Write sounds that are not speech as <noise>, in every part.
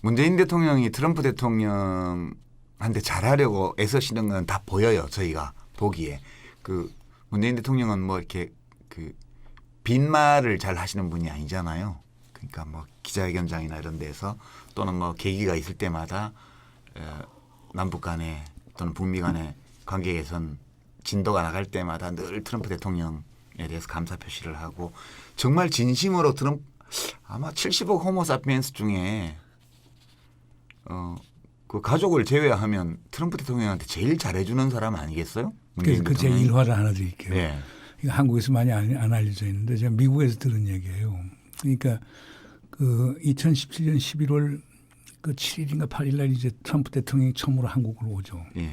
문재인 대통령이 트럼프 대통령한테 잘하려고 애쓰시는 건 다 보여요. 저희가 보기에 그 문재인 대통령은 뭐 이렇게 그 빈말을 잘 하시는 분이 아니잖아요. 그러니까 뭐 기자회견장이나 이런 데서 또는 뭐 계기가 있을 때마다 어, 남북 간에 또는 북미 간의 관계 개선 진도가 나갈 때마다 늘 트럼프 대통령에 대해서 감사 표시를 하고 정말 진심으로 트럼프 아마 70억 호모사피엔스 중에 어, 그 가족을 제외하면 트럼프 대통령한테 제일 잘해주는 사람 아니겠어요? 그제 대통령이? 일화를 하나 드릴게요. 네. 이거 한국에서 많이 안, 안 알려져 있는데 제가 미국에서 들은 얘기예요. 그러니까 그 2017년 11월 그 7일인가 8일 날 이제 트럼프 대통령이 처음으로 한국으로 오죠. 예.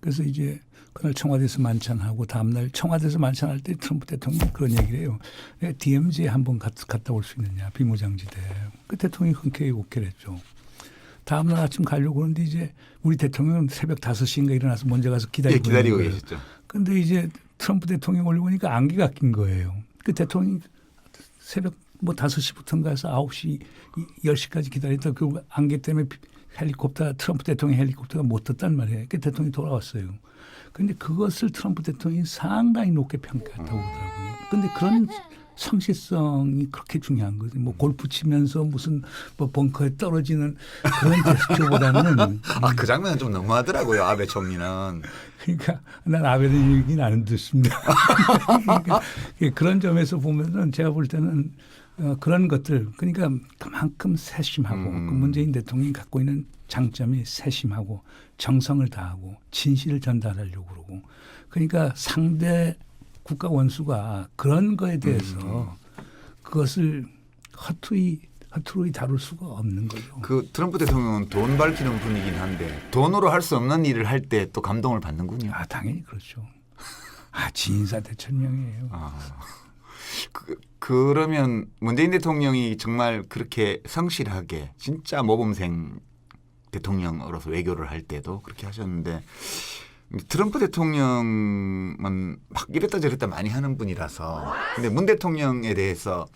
그래서 이제 그날 청와대에서 만찬하고 다음날 청와대에서 만찬할 때 트럼프 대통령이 그런 얘기를 해요. DMZ에 한번 갔, 갔다 올 수 있느냐 비무장지대. 그 대통령이 흔쾌히 오케이 했죠. 다음날 아침 가려고 하는데 이제 우리 대통령은 새벽 5시인가 일어나서 먼저 가서 기다리고, 예, 기다리고. 계셨죠. 근데 이제 트럼프 대통령 올려보니까 안개가 낀 거예요. 그 대통령이 새벽 뭐 5시부터인가 해서 9시, 10시까지 기다렸다 그 안개 때문에 비- 헬리콥터, 트럼프 대통령 헬리콥터가 못 떴단 말이에요. 그 대통령이 돌아왔어요. 근데 그것을 트럼프 대통령이 상당히 높게 평가했다고 그러더라고요. 근데 그런 성실성이 그렇게 중요한 거죠. 뭐 골프 치면서 무슨 뭐 벙커에 떨어지는 그런 제스처보다는 <laughs> 아, 그 장면은 좀 너무하더라고요. 아베 총리는. 그러니까 난 아베는 얘기는 안 듣습니다. 그러니까 그런 점에서 보면은 제가 볼 때는 어, 그런 것들 그러니까 그만큼 세심하고 음. 그 문재인 대통령이 갖고 있는 장점이 세심하고 정성을 다하고 진실을 전달하려고 그러고 그러니까 상대 국가 원수가 그런 거에 대해서 그것을 허투루 허투루 다룰 수가 없는 거죠. 그 트럼프 대통령은 돈 밝히는 분이긴 한데 돈으로 할 수 없는 일을 할 때 또 감동을 받는군요. 아 당연히 그렇죠. 아 지인사 대천명이에요. 아. 그, 그러면 문재인 대통령이 정말 그렇게 성실하게 진짜 모범생 대통령으로서 외교를 할 때도 그렇게 하셨는데 트럼프 대통령은 막 이랬다 저랬다 많이 하는 분이라서 근데 문 대통령에 대해서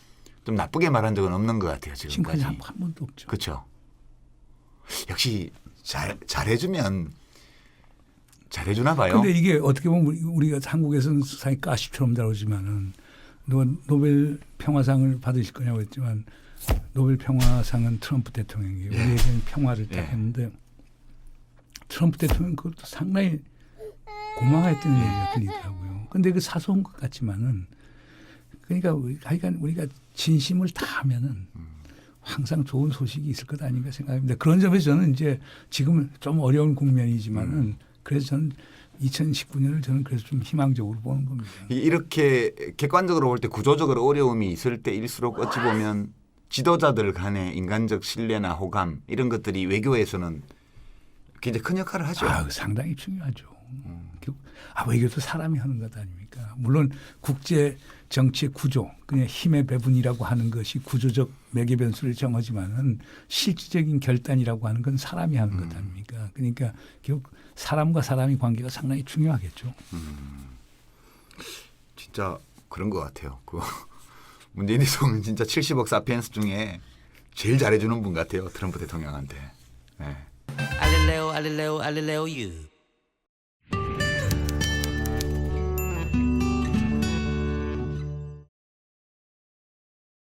좀 나쁘게 말한 적은 없는 것 같아요 지금까지. 한, 한 번도 없죠. 그렇죠. 역시 잘 잘해주면 잘해주나 봐요. 근데 이게 어떻게 보면 우리- 우리가 한국에서는 세상이 가시처럼 다루지만은 노- 노벨 평화상을 받으실 거냐고 했지만 노벨 평화상은 트럼프 대통령이에요. 예. 우리에게는 평화를 딱 예. 했는데 트럼프 대통령 그것도 상당히 고마워했다는 얘기가 들리더라고요. 근데 그 사소한 것 같지만은 그러니까 하여간 우리가 진심을 다하면은 항상 좋은 소식이 있을 것 아닌가 생각합니다. 그런 점에서 저는 이제 지금은 좀 어려운 국면이지만은 그래서 저는 2019년을 저는 그래서 좀 희망적으로 보는 겁니다. 이- 이렇게 객관적으로 볼 때 구조적으로 어려움이 있을 때일수록 어찌 보면 지도자들 간의 인간적 신뢰나 호감 이런 것들이 외교에서는 굉장히 큰 역할을 하죠. 아, 상당히 중요하죠. 그- 아, 외교도 사람이 하는 것 아닙니까? 물론 국제 정치의 구조, 그냥 힘의 배분이라고 하는 것이 구조적 매개 변수를 정하지만은 실질적인 결단이라고 하는 건 사람이 하는 것 아닙니까? 그러니까 결국 사람과 사람의 관계가 상당히 중요하겠죠. 진짜 그런 것 같아요. 그 <laughs> 문재인 대통령은 진짜 70억 사피엔스 중에 제일 잘해주는 분 같아요. 트럼프 대통령한테. 네. Galileo, Galileo, Galileo U.